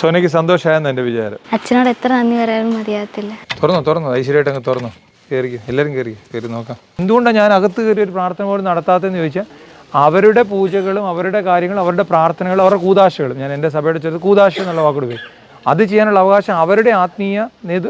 സോനയ്ക്ക് സന്തോഷമായെന്ന് എന്റെ വിചാരം. അച്ഛനോട് എത്ര നന്ദി പറയാനും മതിയാകത്തില്ല. തുറന്നു തുറന്നു. ഐശ്വര്യമായിട്ട് അങ്ങ് തുറന്നു. കയറിക്കും എല്ലാവരും കയറി കയറി നോക്കാം. എന്തുകൊണ്ടാണ് ഞാൻ അകത്ത് കയറി ഒരു പ്രാർത്ഥന പോലും നടത്താത്തതെന്ന് ചോദിച്ചാൽ അവരുടെ പൂജകളും അവരുടെ കാര്യങ്ങളും അവരുടെ പ്രാർത്ഥനകളും അവരുടെ കൂതാശകളും ഞാൻ എന്റെ സഭയുടെ ചേർത്ത് കൂതാശ എന്നുള്ള വാക്കെടുക്കും അത് ചെയ്യാനുള്ള അവകാശം അവരുടെ ആത്മീയ നേതൃ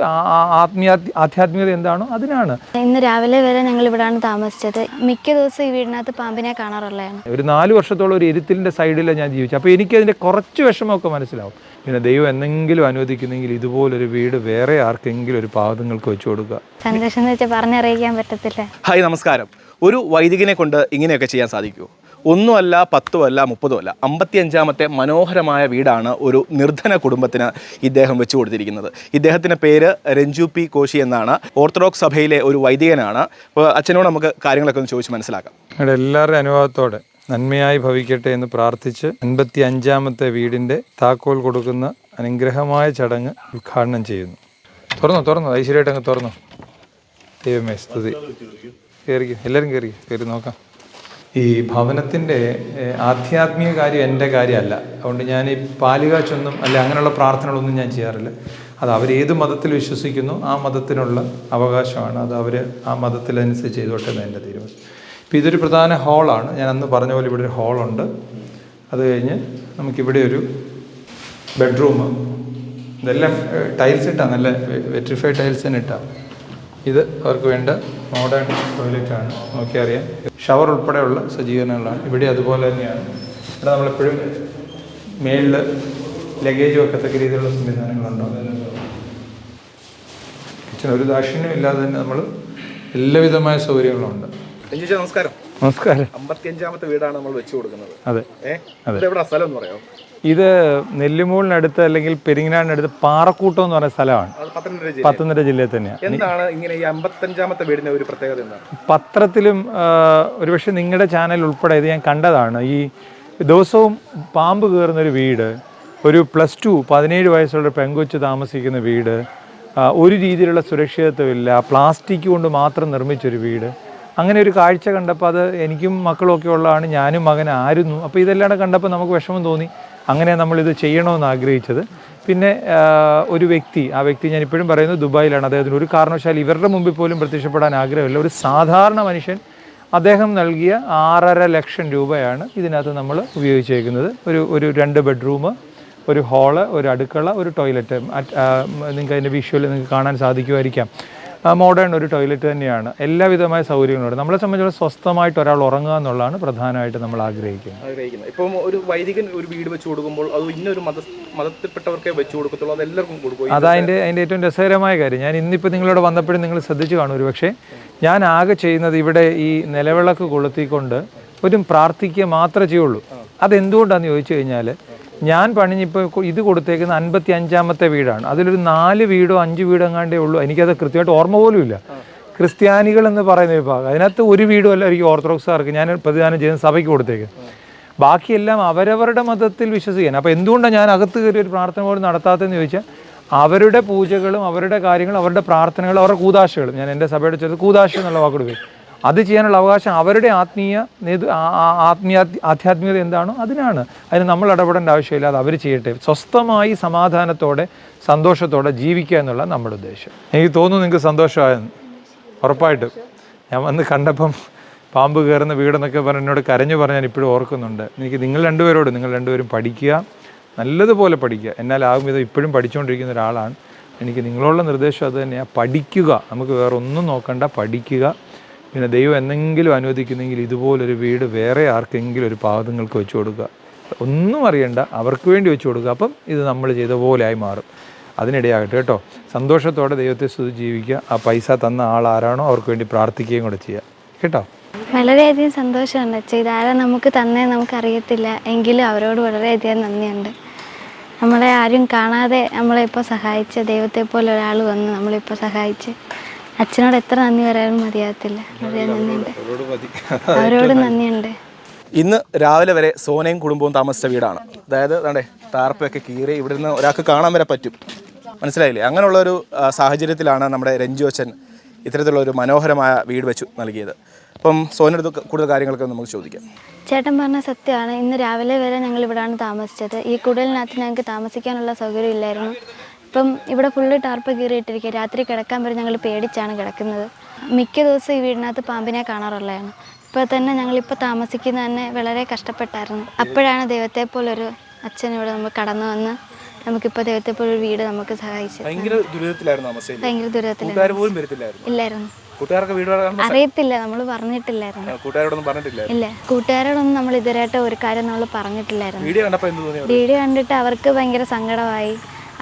ആത്മീയ ആധ്യാത്മികത എന്താണോ അതിനാണ്. ഇന്ന് രാവിലെ വരെ ഞങ്ങൾ ഇവിടെയാണ് താമസിച്ചത്. മിക്ക ദിവസവും ഈ വീടിനകത്ത് പാമ്പിനെ കാണാറുള്ളതാണ്. ഒരു നാല് വർഷത്തോളം ഒരു എരുത്തിലിന്റെ സൈഡിലാണ് ഞാൻ ജീവിച്ചത്. അപ്പോൾ എനിക്കതിന്റെ കുറച്ച് വിഷമമൊക്കെ മനസ്സിലാവും. പിന്നെ ദൈവം എന്തെങ്കിലും അനുവദിക്കുന്നെങ്കിൽ ഇതുപോലൊരു വീട് വേറെ ആർക്കെങ്കിലും ഒരു പാവങ്ങൾക്ക് വെച്ചു കൊടുക്കുക. സന്തോഷം എന്ന് വെച്ചാൽ പറഞ്ഞറിയിക്കാൻ പറ്റത്തില്ല. ഹായ് നമസ്കാരം. ഒരു വൈദികനെ കൊണ്ട് ഇങ്ങനെയൊക്കെ ചെയ്യാൻ സാധിക്കുമോ ഒന്നുമല്ല പത്തുമല്ല മുപ്പതുമല്ല അമ്പത്തിയഞ്ചാമത്തെ മനോഹരമായ വീടാണ് ഒരു നിർധന കുടുംബത്തിന് ഇദ്ദേഹം വെച്ചു കൊടുത്തിരിക്കുന്നത്. ഇദ്ദേഹത്തിന്റെ പേര് രഞ്ജു പി കോശി എന്നാണ്. ഓർത്തഡോക്സ് സഭയിലെ ഒരു വൈദികനാണ്. അപ്പോൾ അച്ഛനോട് നമുക്ക് കാര്യങ്ങളൊക്കെ ഒന്ന് ചോദിച്ച് മനസ്സിലാക്കാം. എല്ലാവരുടെ എല്ലാവരുടെയും അനുഭവത്തോടെ നന്മയായി ഭവിക്കട്ടെ എന്ന് പ്രാർത്ഥിച്ച് അൻപത്തി അഞ്ചാമത്തെ വീടിന്റെ താക്കോൽ കൊടുക്കുന്ന അനുഗ്രഹമായ ചടങ്ങ് ഉദ്ഘാടനം ചെയ്യുന്നു. തുറന്നു തുറന്നു ഐശ്വര്യമായിട്ട് അങ്ങ് തുറന്നു. ദൈവമേ സ്തുതി. കയറിക്കും എല്ലാവരും കയറി കയറി നോക്കാം. ഈ ഭവനത്തിന്റെ ആധ്യാത്മിക കാര്യം എന്റെ കാര്യമല്ല. അതുകൊണ്ട് ഞാൻ ഈ പാലുകാച്ചൊന്നും അല്ല അങ്ങനെയുള്ള പ്രാർത്ഥനകളൊന്നും ഞാൻ ചെയ്യാറില്ല. അത് അവർ ഏത് മതത്തിൽ വിശ്വസിക്കുന്നു ആ മതത്തിനുള്ള അവകാശമാണ്. അത് അവർ ആ മതത്തിലനുസരിച്ച് ചെയ്തോട്ടെ എന്ന് എന്റെ തീരുമാനം ഇപ്പം ഇതൊരു പ്രധാന ഹാളാണ്. ഞാൻ അന്ന് പറഞ്ഞ പോലെ ഇവിടെ ഒരു ഹാളുണ്ട്. അത് കഴിഞ്ഞ് നമുക്കിവിടെ ഒരു ബെഡ്റൂം. ഇതെല്ലാം ടൈൽസ് ഇട്ടാണ് നല്ല വെട്രിഫൈഡ് ടൈൽസ് തന്നെ ഇട്ടാണ് ഇത് അവർക്ക് വേണ്ട മോഡേൺ ടോയ്ലറ്റ് ആണ് നോക്കിയാൽ ഷവർ ഉൾപ്പെടെയുള്ള സജ്ജീകരണങ്ങളാണ്. ഇവിടെ അതുപോലെ തന്നെയാണ്. ഇവിടെ നമ്മളെപ്പോഴും മേളിൽ ലഗേജ് വെക്കത്തക്ക രീതിയിലുള്ള സംവിധാനങ്ങളുണ്ടോ? കിച്ചൺ ഒരു ദാക്ഷിണ്യം ഇല്ലാതെ തന്നെ നമ്മൾ എല്ലാവിധമായ സൗകര്യങ്ങളുണ്ട്. നമസ്കാരം. നമസ്കാരം. അമ്പത്തിയഞ്ചാമത്തെ വീടാണ് നമ്മൾ വെച്ചു കൊടുക്കുന്നത്. അതെ. എവിടെ? സ്ഥലം എന്ന് പറയാമോ? ഇത് നെല്ലിമൂളിനടുത്ത് അല്ലെങ്കിൽ പെരിങ്ങനാടിനടുത്ത് പാറക്കൂട്ടം എന്ന് പറയുന്ന സ്ഥലമാണ്. അത് പത്തനംതിട്ട ജില്ല പത്തനംതിട്ട ജില്ലയിൽ തന്നെയാണ് എന്താണ് ഇങ്ങനെ ഈ അമ്പത്തഞ്ചാമത്തെ വീടിന്റെ ഒരു പ്രത്യേകത പത്രത്തിലും ഒരുപക്ഷെ നിങ്ങളുടെ ചാനൽ ഉൾപ്പെടെ ഇത് ഞാൻ കണ്ടതാണ്. ഈ ദിവസവും പാമ്പ് കയറുന്നൊരു വീട് ഒരു പ്ലസ് ടു പതിനേഴ് വയസ്സുള്ള ഒരു പെങ്കൊച്ച് താമസിക്കുന്ന വീട് ഒരു രീതിയിലുള്ള സുരക്ഷിതത്വമില്ല പ്ലാസ്റ്റിക് കൊണ്ട് മാത്രം നിർമ്മിച്ചൊരു വീട് അങ്ങനെ ഒരു കാഴ്ച കണ്ടപ്പോൾ അത് എനിക്കും മക്കളൊക്കെ ഉള്ളതാണ് ഞാനും മകൻ ആയിരുന്നു അപ്പോൾ ഇതെല്ലാം കണ്ടപ്പോൾ നമുക്ക് വിഷമം തോന്നി. അങ്ങനെ നമ്മളിത് ചെയ്യണമെന്ന് ആഗ്രഹിച്ചത്. പിന്നെ ഒരു വ്യക്തി ആ വ്യക്തി ഞാൻ ഇപ്പോഴും പറയുന്നത് ദുബായിലാണ്. അദ്ദേഹത്തിന് ഒരു കാരണവശാൽ ഇവരുടെ മുമ്പിൽ പോലും പ്രത്യക്ഷപ്പെടാൻ ആഗ്രഹമില്ല. ഒരു സാധാരണ മനുഷ്യൻ അദ്ദേഹം നൽകിയ ആറര ലക്ഷം രൂപയാണ് ഇതിനകത്ത് നമ്മൾ ഉപയോഗിച്ചേക്കുന്നത്. ഒരു ഒരു രണ്ട് ബെഡ്റൂം ഒരു ഹാൾ ഒരു അടുക്കള ഒരു ടോയ്ലറ്റ്. നിങ്ങൾക്ക് അതിന്റെ വിഷ്വൽ നിങ്ങൾക്ക് കാണാൻ സാധിക്കുമായിരിക്കാം. മോഡേൺ ഒരു ടോയ്ലറ്റ് തന്നെയാണ്. എല്ലാവിധമായ സൗകര്യങ്ങളുണ്ട്. നമ്മളെ സംബന്ധിച്ചിടത്തോളം സ്വസ്ഥമായിട്ട് ഒരാൾ ഉറങ്ങുക എന്നുള്ളതാണ് പ്രധാനമായിട്ട് നമ്മൾ ആഗ്രഹിക്കുന്നത്. ആഗ്രഹിക്കുന്നത്. ഇപ്പം ഒരു വൈദികൻ ഒരു വീട് വെച്ച് കൊടുക്കുമ്പോൾ അത് ഇന്നൊരു മത മതത്തിൽപ്പെട്ടവർക്കേ വെച്ച് കൊടുക്കത്തുള്ളൂ. അത് എല്ലാവർക്കും കൊടുക്കും. അതതിന്റെ അതിന്റെ ഏറ്റവും രസകരമായ കാര്യം. ഞാൻ ഇന്നിപ്പോൾ നിങ്ങളോട് വന്നപ്പോഴും നിങ്ങൾ ശ്രദ്ധിച്ചു കാണും ഒരു പക്ഷേ ഞാൻ ആകെ ചെയ്യുന്നത് ഇവിടെ ഈ നിലവിളക്ക് കൊളുത്തിക്കൊണ്ട് ഒരു പ്രാർത്ഥിക്കുക മാത്രമേ ചെയ്യുള്ളൂ. അതെന്തുകൊണ്ടാണെന്ന് ചോദിച്ചു കഴിഞ്ഞാൽ ഞാൻ പണിഞ്ഞിപ്പോൾ ഇത് കൊടുത്തേക്കുന്ന അൻപത്തി അഞ്ചാമത്തെ വീടാണ്. അതിലൊരു നാല് വീടോ അഞ്ച് വീടോ എങ്ങാണ്ടേ ഉള്ളൂ. എനിക്കത് കൃത്യമായിട്ട് ഓർമ്മ പോലും ഇല്ല. ക്രിസ്ത്യാനികൾ എന്ന് പറയുന്ന വിഭാഗം. അതിനകത്ത് ഒരു വീടും അല്ല എനിക്ക് ഓർത്തഡോക്സുകാർക്ക് ഞാൻ പ്രതിദാനം ചെയ്യുന്ന സഭയ്ക്ക് കൊടുത്തേക്ക് ബാക്കിയെല്ലാം അവരവരുടെ മതത്തിൽ വിശ്വസിക്കാൻ അപ്പോൾ എന്തുകൊണ്ടാണ് ഞാൻ അകത്ത് കയറി ഒരു പ്രാർത്ഥന പോലും നടത്താത്തതെന്ന് ചോദിച്ചാൽ അവരുടെ പൂജകളും അവരുടെ കാര്യങ്ങളും അവരുടെ പ്രാർത്ഥനകളും അവരുടെ കൂതാശകളും. ഞാൻ എന്റെ സഭയുടെ ചേർത്ത് കൂതാശ എന്നുള്ള വാക്കെടുക്കും അത് ചെയ്യാനുള്ള അവകാശം അവരുടെ ആത്മീയ നേതൃ ആത്മീയ ആധ്യാത്മികത എന്താണോ അതിനാണ്. അതിന് നമ്മൾ ഇടപെടേണ്ട ആവശ്യമില്ല അത് അവർ ചെയ്യട്ടെ. സ്വസ്ഥമായി സമാധാനത്തോടെ സന്തോഷത്തോടെ ജീവിക്കുക എന്നുള്ള നമ്മുടെ ഉദ്ദേശം. എനിക്ക് തോന്നുന്നു നിങ്ങൾക്ക് സന്തോഷമായെന്ന്. ഉറപ്പായിട്ടും. ഞാൻ വന്ന് കണ്ടപ്പം പാമ്പ് കയറുന്ന വീടെന്നൊക്കെ പറഞ്ഞ് എന്നോട് കരഞ്ഞു പറഞ്ഞാൽ ഇപ്പോഴും ഓർക്കുന്നുണ്ട്. എനിക്ക് നിങ്ങൾ രണ്ടുപേരോട് നിങ്ങൾ രണ്ടുപേരും പഠിക്കുക. നല്ലതുപോലെ പഠിക്കുക. എന്നാലാകും വിധം ഇപ്പോഴും പഠിച്ചുകൊണ്ടിരിക്കുന്ന ഒരാളാണ്. എനിക്ക് നിങ്ങളുള്ള നിർദ്ദേശം അത് തന്നെയാണ് പഠിക്കുക. നമുക്ക് വേറെ ഒന്നും നോക്കണ്ട. പഠിക്കുക. പിന്നെ ദൈവം എന്തെങ്കിലും അനുവദിക്കുന്നെങ്കിൽ ഇതുപോലൊരു വീട് വേറെ ആർക്കെങ്കിലും ഒരു പാവങ്ങൾക്ക് വെച്ച് കൊടുക്കുക. ഒന്നും അറിയണ്ട അവർക്ക് വേണ്ടി വെച്ച് കൊടുക്കുക. അപ്പം ഇത് നമ്മൾ ചെയ്ത പോലെയായി മാറും. അതിനിടയാകട്ടെ കേട്ടോ. സന്തോഷത്തോടെ ദൈവത്തെ സ്തുതി ജീവിക്കുക. ആ പൈസ തന്ന ആൾ ആരാണോ അവർക്ക് വേണ്ടി പ്രാർത്ഥിക്കുകയും കൂടെ ചെയ്യുക കേട്ടോ? വളരെയധികം സന്തോഷമുണ്ട്. ഇതാരാ നമുക്ക് തന്നേ നമുക്കറിയത്തില്ല. എങ്കിലും അവരോട് വളരെയധികം നന്ദിയുണ്ട്. നമ്മളെ ആരും കാണാതെ നമ്മളെ ഇപ്പോൾ സഹായിച്ച ദൈവത്തെ പോലെ ഒരാൾ വന്ന് നമ്മളിപ്പോൾ സഹായിച്ച് അച്ഛനോട് എത്ര നന്ദി പറയാനും മതിയാകത്തില്ല. വളരെ നന്ദിയുണ്ട്. അവരോട് നന്ദിയുണ്ട്. ഇന്ന് രാവിലെ വരെ സോനയും കുടുംബവും താമസിച്ച വീടാണ്. അതായത് അതെ താർപ്പൊക്കെ കീറി ഇവിടെ നിന്ന് ഒരാൾക്ക് കാണാൻ വരെ പറ്റും. മനസ്സിലായില്ലേ? അങ്ങനെയുള്ള ഒരു സാഹചര്യത്തിലാണ് നമ്മുടെ രഞ്ജു അച്ഛൻ ഇത്തരത്തിലുള്ള ഒരു മനോഹരമായ വീട് വെച്ചു നൽകിയത്. അപ്പം സോനടുത്ത് കൂടുതൽ കാര്യങ്ങളൊക്കെ നമുക്ക് ചോദിക്കാം. ചേട്ടൻ പറഞ്ഞ സത്യമാണ്. ഇന്ന് രാവിലെ വരെ ഞങ്ങൾ ഇവിടെയാണ് താമസിച്ചത്. ഈ കുടലിനകത്ത് ഞങ്ങൾക്ക് താമസിക്കാനുള്ള സൗകര്യം ഇല്ലായിരുന്നു. ഇപ്പം ഇവിടെ ഫുള്ള് ടാർപ്പ് കീറിയിട്ടിരിക്കുക. രാത്രി കിടക്കാൻ വരെ ഞങ്ങൾ പേടിച്ചാണ് കിടക്കുന്നത്. മിക്ക ദിവസവും ഈ വീടിനകത്ത് പാമ്പിനെ കാണാറുള്ളതാണ്. ഇപ്പോൾ തന്നെ ഞങ്ങളിപ്പോൾ താമസിക്കുന്ന തന്നെ വളരെ കഷ്ടപ്പെട്ടായിരുന്നു. അപ്പോഴാണ് ദൈവത്തെ പോലൊരു അച്ഛൻ ഇവിടെ നമ്മൾ കടന്നു വന്ന് നമുക്കിപ്പോൾ ദൈവത്തെ ഒരു വീട് നമുക്ക് സഹായിച്ചു. ഭയങ്കര ദുരിതത്തിലായിരുന്നു ഭയങ്കര ദുരിതത്തിലായിരുന്നു. പോലും ഇല്ലായിരുന്നു. അറിയത്തില്ല നമ്മൾ പറഞ്ഞിട്ടില്ലായിരുന്നു. ഇല്ല കൂട്ടുകാരോടൊന്നും നമ്മൾ ഇതുവരെയായിട്ട് ഒരു കാര്യം നമ്മൾ പറഞ്ഞിട്ടില്ലായിരുന്നു? വീഡിയോ കണ്ടിട്ട് അവർക്ക് ഭയങ്കര സങ്കടമായി.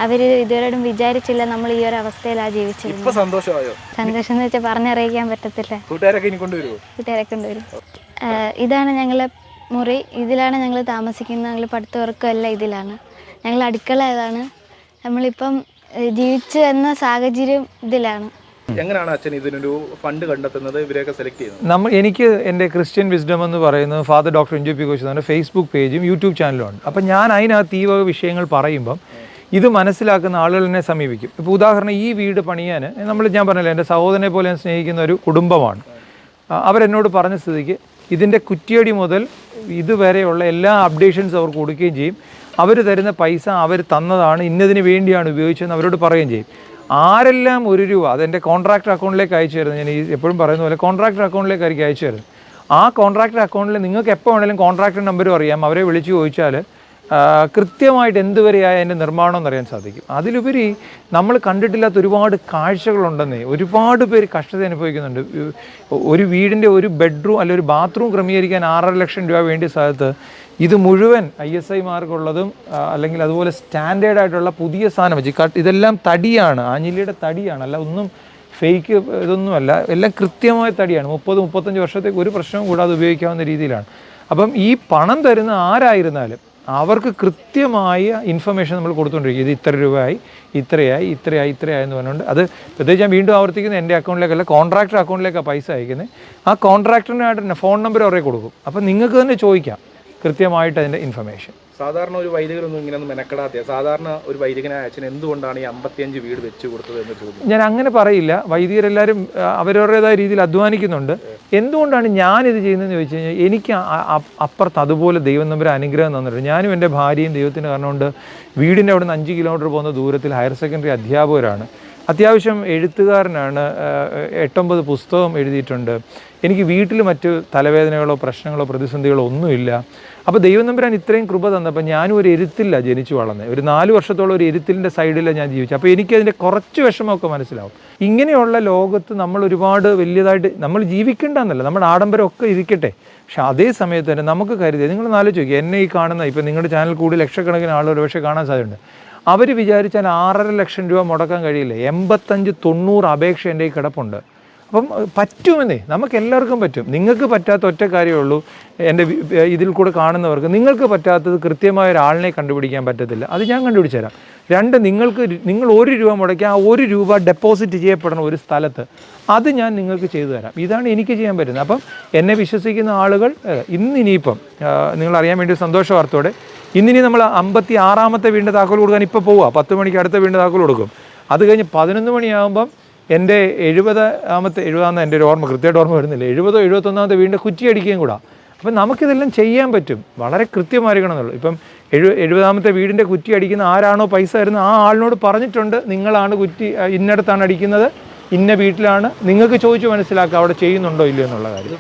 അവർ ഇതുവരെയും വിചാരിച്ചില്ല നമ്മൾ ഈ ഒരു അവസ്ഥയിലാണ് ജീവിച്ചത് സന്തോഷമായോ? സന്തോഷം എന്ന് വെച്ചാൽ പറഞ്ഞറിയിക്കാൻ പറ്റത്തില്ല. കൂട്ടുകാരൊക്കെ കൊണ്ടുവരും. ഇതാണ് ഞങ്ങളെ മുറി. ഇതിലാണ് ഞങ്ങൾ താമസിക്കുന്നത് ഞങ്ങൾ പഠിത്തവർക്കും എല്ലാം ഇതിലാണ്. ഞങ്ങൾ അടുക്കള ഇതാണ് നമ്മളിപ്പം ജീവിച്ചു എന്ന സാഹചര്യം ഇതിലാണ്. എങ്ങനെയാണ് അച്ഛൻ ഇതിനൊരു ഫണ്ട് കണ്ടെത്തുന്നത്? ഇവരെയൊക്കെ സെലക്ട് ചെയ്യുന്നത്? നമ്മൾ എനിക്ക് എന്റെ ക്രിസ്ത്യൻ വിസ്ഡം എന്ന് പറയുന്നത് father doctor Enju P Kosh Facebook പേജും യൂട്യൂബ് ചാനലും ഉണ്ട്. അപ്പം ഞാൻ അതിനകത്ത് ഈ വക വിഷയങ്ങൾ പറയുമ്പം ഇത് മനസ്സിലാക്കുന്ന ആളുകൾ സമീപിക്കും. ഇപ്പോൾ ഉദാഹരണം ഈ വീട് പണിയാൻ നമ്മൾ ഞാൻ പറഞ്ഞില്ല എന്റെ സഹോദരനെ പോലെ ഞാൻ സ്നേഹിക്കുന്ന ഒരു കുടുംബമാണ്. അവരെന്നോട് പറഞ്ഞ സ്ഥിതിക്ക് ഇതിന്റെ കുറ്റിയടി മുതൽ ഇതുവരെയുള്ള എല്ലാ അപ്ഡേഷൻസ് അവർ കൊടുക്കുകയും ചെയ്യും. അവർ തരുന്ന പൈസ അവർ തന്നതാണ് ഇന്നതിന് വേണ്ടിയാണ് ഉപയോഗിച്ചതെന്ന് അവരോട് പറയുകയും ചെയ്യും. ആരെല്ലാം ഒരു രൂപ അതെന്റെ കോൺട്രാക്ടർ അക്കൗണ്ടിലേക്ക് അയച്ചു തരുന്നത് ഞാൻ ഈ എപ്പോഴും പറയുന്ന പോലെ കോൺട്രാക്ടർ അക്കൗണ്ടിലേക്ക് ആയിരിക്കും അയച്ചു തരുന്നത് ആ കോൺട്രാക്ടർ അക്കൗണ്ടിൽ നിങ്ങൾക്ക് എപ്പോൾ വേണമെങ്കിലും കോൺട്രാക്ടർ നമ്പർ അറിയാം. അവരെ വിളിച്ച് ചോദിച്ചാൽ കൃത്യമായിട്ട് എന്തുവരെയായ അതിന്റെ നിർമ്മാണം എന്നറിയാൻ സാധിക്കും. അതിലുപരി നമ്മൾ കണ്ടിട്ടില്ലാത്ത ഒരുപാട് കാഴ്ചകളുണ്ടെന്നേ ഒരുപാട് പേര് കഷ്ടത അനുഭവിക്കുന്നുണ്ട്. ഒരു വീടിന്റെ ഒരു ബെഡ്റൂം അല്ലെ ഒരു ബാത്റൂം ക്രമീകരിക്കാൻ ആറര ലക്ഷം രൂപ വേണ്ടിയ സ്ഥലത്ത് ഇത് മുഴുവൻ ഐ എസ് ഐ മാർക്കുള്ളതും അല്ലെങ്കിൽ അതുപോലെ സ്റ്റാൻഡേർഡ് ആയിട്ടുള്ള പുതിയ സാധനം വെച്ച് ഇതെല്ലാം തടിയാണ് ആഞ്ഞിലിയുടെ തടിയാണ്. അല്ല ഒന്നും ഫേക്ക് ഇതൊന്നുമല്ല എല്ലാം കൃത്യമായ തടിയാണ്. മുപ്പത് മുപ്പത്തഞ്ച് വർഷത്തേക്ക് ഒരു പ്രശ്നവും കൂടാതെ ഉപയോഗിക്കാവുന്ന രീതിയിലാണ്. അപ്പം ഈ പണം തരുന്ന ആരായിരുന്നാലും അവർക്ക് കൃത്യമായ ഇൻഫർമേഷൻ നമ്മൾ കൊടുത്തുകൊണ്ടിരിക്കും. ഇത് ഇത്ര രൂപയായി ഇത്രയായി ഇത്രയായി ഇത്രയായി എന്ന് പറഞ്ഞുകൊണ്ട് അത് പ്രത്യേകിച്ച് ഞാൻ വീണ്ടും ആവർത്തിക്കുന്നത് എന്റെ അക്കൗണ്ടിലേക്കല്ല കോൺട്രാക്ടർ അക്കൗണ്ടിലേക്കാണ് പൈസ അയക്കുന്നത്. ആ കോൺട്രാക്ടറിനായിട്ട് തന്നെ ഫോൺ നമ്പർ അവരെ കൊടുക്കും. അപ്പം നിങ്ങൾക്ക് തന്നെ ചോദിക്കാം കൃത്യമായിട്ട് അതിന്റെ ഇൻഫർമേഷൻ സാധാരണ ഒരു വൈദികരൊന്നും ഇങ്ങനെയൊന്നും മെനക്കെടാത്ത സാധാരണ ഒരു വൈദികനായ അച്ഛൻ എന്തുകൊണ്ടാണ് ഈ അമ്പത്തിയഞ്ച് വീട് വെച്ച് കൊടുത്തത് എന്ന് ചോദിച്ചു ഞാൻ അങ്ങനെ പറയില്ല. വൈദികരെല്ലാവരും അവരവരുടേതായ രീതിയിൽ അധ്വാനിക്കുന്നുണ്ട്. എന്തുകൊണ്ടാണ് ഞാനിത് ചെയ്യുന്നതെന്ന് ചോദിച്ചു കഴിഞ്ഞാൽ എനിക്ക് അപ്പുറത്ത് അതുപോലെ ദൈവം നമ്പർ അനുഗ്രഹം തന്നിട്ടുണ്ട്. ഞാനും എന്റെ ഭാര്യയും ദൈവത്തിന് കാരണം കൊണ്ട് വീടിന്റെ അവിടെ നിന്ന് അഞ്ച് കിലോമീറ്റർ പോകുന്ന ദൂരത്തിൽ ഹയർ സെക്കൻഡറി അധ്യാപകരാണ്. അത്യാവശ്യം എഴുത്തുകാരനാണ് എട്ടൊമ്പത് പുസ്തകം എഴുതിയിട്ടുണ്ട്. എനിക്ക് വീട്ടിൽ മറ്റ് തലവേദനകളോ പ്രശ്നങ്ങളോ പ്രതിസന്ധികളോ ഒന്നുമില്ല. അപ്പോൾ ദൈവം നമ്പരാൻ ഇത്രയും കൃപ തന്നപ്പോൾ ഞാനും ഒരു എരുത്തില്ല ജനിച്ചു വളർന്നത് ഒരു നാല് വർഷത്തോളം ഒരു എരുത്തിലിന്റെ സൈഡിലാണ് ഞാൻ ജീവിച്ചത്. അപ്പോൾ എനിക്കതിന്റെ കുറച്ച് വിഷമമൊക്കെ മനസ്സിലാവും. ഇങ്ങനെയുള്ള ലോകത്ത് നമ്മൾ ഒരുപാട് വലിയതായിട്ട് നമ്മൾ ജീവിക്കേണ്ടെന്നല്ല നമ്മുടെ ആഡംബരമൊക്കെ ഇരിക്കട്ടെ. പക്ഷെ അതേ സമയത്ത് തന്നെ നമുക്ക് കരുതി നിങ്ങൾ നാലോ ചോദിക്കുക എന്നെ ഈ കാണുന്ന ഇപ്പം നിങ്ങളുടെ ചാനൽ കൂടി ലക്ഷക്കണക്കിന് ആളുകൾ പക്ഷേ കാണാൻ സാധ്യതയുണ്ട്. അവർ വിചാരിച്ചാൽ ആറര ലക്ഷം രൂപ മുടക്കാൻ കഴിയില്ല. എൺപത്തഞ്ച് തൊണ്ണൂറ് അപേക്ഷ എന്റെ ഈ കിടപ്പുണ്ട്. അപ്പം പറ്റുമെന്നേ. നമുക്ക് എല്ലാവർക്കും പറ്റും. നിങ്ങൾക്ക് പറ്റാത്ത ഒറ്റ കാര്യമേ ഉള്ളൂ. എന്റെ ഇതിൽ കൂടെ കാണുന്നവർക്ക് നിങ്ങൾക്ക് പറ്റാത്തത് കൃത്യമായ ഒരാളിനെ കണ്ടുപിടിക്കാൻ പറ്റത്തില്ല. അത് ഞാൻ കണ്ടുപിടിച്ചു തരാം. രണ്ട് നിങ്ങൾക്ക് നിങ്ങൾ ഒരു രൂപ മുടക്കി ആ ഒരു രൂപ ഡെപ്പോസിറ്റ് ചെയ്യപ്പെടണം ഒരു സ്ഥലത്ത്. അത് ഞാൻ നിങ്ങൾക്ക് ചെയ്തു തരാം. ഇതാണ് എനിക്ക് ചെയ്യാൻ പറ്റുന്നത്. അപ്പം എന്നെ വിശ്വസിക്കുന്ന ആളുകൾ ഇന്ന് ഇനിയിപ്പം നിങ്ങളറിയാൻ വേണ്ടി സന്തോഷ വാർത്തയോടെ ഇന്നിനി നമ്മൾ അമ്പത്തി ആറാമത്തെ വീടിന്റെ താക്കോൽ കൊടുക്കാൻ ഇപ്പോൾ പോവുക. പത്ത് മണിക്ക് അടുത്ത വീടിന്റെ താക്കോൽ കൊടുക്കും. അത് കഴിഞ്ഞ് പതിനൊന്ന് മണിയാകുമ്പം എന്റെ എഴുപതാമത്തെ എഴുപതാമത്തെ എന്റെ ഒരു ഓർമ്മ കൃത്യമായിട്ട് ഓർമ്മ വരുന്നില്ല. എഴുപതോ എഴുപത്തൊന്നാമത്തെ വീടിന്റെ കുറ്റി അടിക്കുകയും കൂടാ. അപ്പം നമുക്കിതെല്ലാം ചെയ്യാൻ പറ്റും. വളരെ കൃത്യമായിരിക്കണം എന്നുള്ളൂ ഇപ്പം എഴു എഴുപതാമത്തെ വീടിന്റെ കുറ്റി അടിക്കുന്ന ആരാണോ പൈസ തരുന്നത് ആ ആളിനോട് പറഞ്ഞിട്ടുണ്ട് നിങ്ങളാണ് കുറ്റി ഇന്നടത്താണ് അടിക്കുന്നത് ഇന്ന വീട്ടിലാണ്. നിങ്ങൾക്ക് ചോദിച്ചു മനസ്സിലാക്കുക അവിടെ ചെയ്യുന്നുണ്ടോ ഇല്ലയോ എന്നുള്ള കാര്യം.